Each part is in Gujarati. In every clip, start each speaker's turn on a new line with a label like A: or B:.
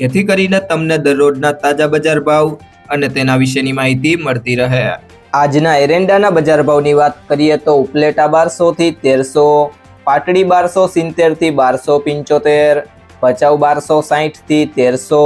A: જેથી કરીને તમને દરરોજના તાજા બજાર ભાવ અને તેના વિશેની માહિતી મળતી રહે. આજના એરેન્ડાના બજાર ભાવની વાત કરીએ તો ઉપલેટા બારસો થી તેરસો, પાટડી બારસો સિત્તેરથી બારસો પંચોતેર, ભચાઉ બારસો સાહીઠથી તેરસો,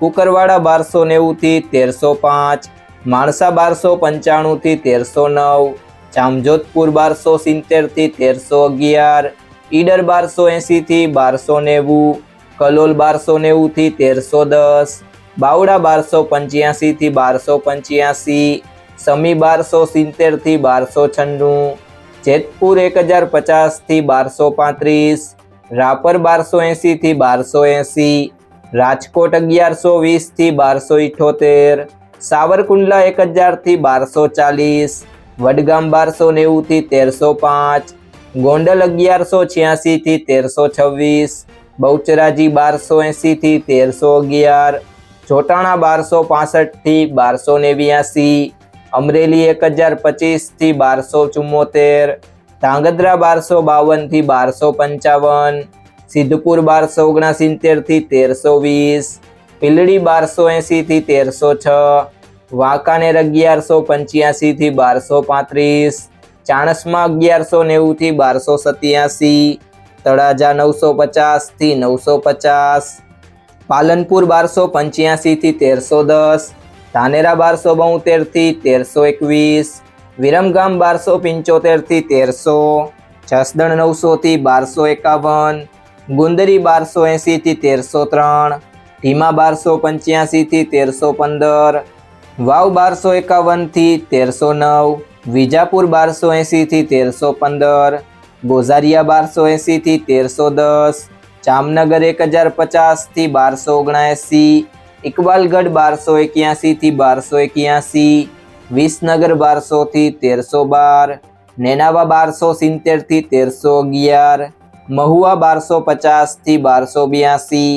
A: કુકરવાડા બારસો નેવું થી તેરસો પાંચ, માણસા બારસો પંચાણું થી તેરસો નવ, જામજોધપુર બારસો સિત્તેરથી તેરસો અગિયાર, ઈડર બારસો એંસીથી બારસો નેવું કલોલ બારસો નેવું થી તેરસો દસ, બાવડા બારસો પંચ્યાસી થી બારસો પંચ્યાસી, સમી બારસો સિત્તેરથી બારસો છન્નું, જેતપુર એક હજાર પચાસથી બારસો પાંત્રીસ, રાપર બારસો એંસી થી બારસો એંસી, રાજકોટ અગિયારસો વીસથી બારસો ઇઠોતેર, સાવરકુંડલા એક હજારથી બારસો ચાલીસ, વડગામ બારસો નેવું થી તેરસો પાંચ, ગોંડલ અગિયારસો છ્યાસી થી તેરસો છવ્વીસ બહુચરાજી બારસો એંસીથી તેરસો અગિયાર, જોટાણા બારસો પાસઠથી બારસો નેવ્યાસી, અમરેલી એક હજાર પચીસથી બારસો ચુમ્મોતેર, ધાંગધ્રા બારસો બાવનથી બારસો પંચાવન, સિદ્ધપુર બારસો ઓગણસિત્તેરથી તેરસો વીસ, પીલડી બારસો એંસીથી તેરસો છ, વાંકાનેર અગિયારસો પંચ્યાસીથી બારસો પાંત્રીસ, ચાણસમાં અગિયારસો નેવુંથી બારસો સત્યાસી તળાજા નવસો પચાસથી નવસો પચાસ, પાલનપુર બારસો પંચ્યાસીથી તેરસો દસ, ધાનેરા બારસો બોતેરથી તેરસો એકવીસ, વિરમગામ બારસો પંચોતેરથી તેરસો, જસદણ નવસો થી બારસો એકાવન, ગુંદરી બારસો એંસી થી તેરસો ત્રણ ધીમા બારસો પંચ્યાસી થી તેરસો પંદર, વાવ બારસો એકાવનથી તેરસો નવ, વિજાપુર બારસો એંસી થી તેરસો પંદર ગોઝારિયા બારસો એંસીથી તેરસો દસ, જામનગર એક હજાર પચાસથી બારસો ઓગણએંસી ઇકબાલગઢ બારસો એક્યાસીથી બારસો એક્યાસી, વિસનગર બારસોથી તેરસો બાર, નેનાવા બારસો સિત્તેરથી તેરસો અગિયાર, મહુવા બારસો પચાસથી બારસો બ્યાસી,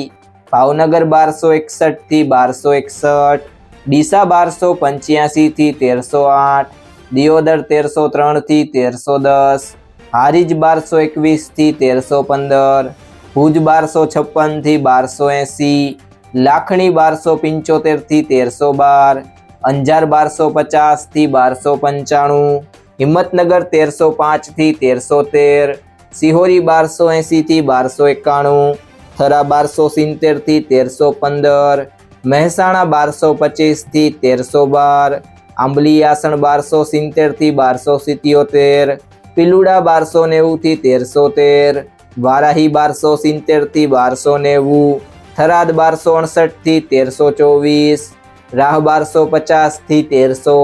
A: ભાવનગર બારસો એકસઠથી બારસો એકસઠ, ડીસા બારસો પંચ્યાસીથી તેરસો આઠ, દિયોદર તેરસો ત્રણથી તેરસો દસ હારીજ બારસો એકવીસથી તેરસો પંદર, ભુજ બારસો છપ્પનથી બારસો એંસી, લાખણી બારસો પંચોતેરથી તેરસો બાર, અંજાર બારસો પચાસથી બારસો પંચાણું, હિંમતનગર તેરસો પાંચથી તેરસો તેર, સિહોરી બારસો એંસીથી બારસો એકાણું, થરા બારસો સિત્તેરથી તેરસો પંદર, મહેસાણા બારસો પચીસથી તેરસો બાર, આંબલી આસણ બારસો સિત્તેરથી બારસો સિત્યોતેર પિલુડા બારસો નેવું થી તેરસો તેર વારાહી બારસો સિત્તેરથી બારસો નેવું, થરાદ બારસો અડસઠથી તેરસો ચોવીસ, રાહ બારસો પચાસથી તેરસો,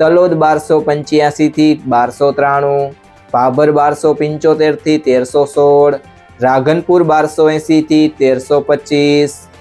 A: તલોદ બારસો પંચ્યાસી થી બારસો ત્રાણું, ભાભર બારસો પંચોતેરથી તેરસો સોળ, રાઘનપુર બારસો એંસી થી તેરસો પચીસ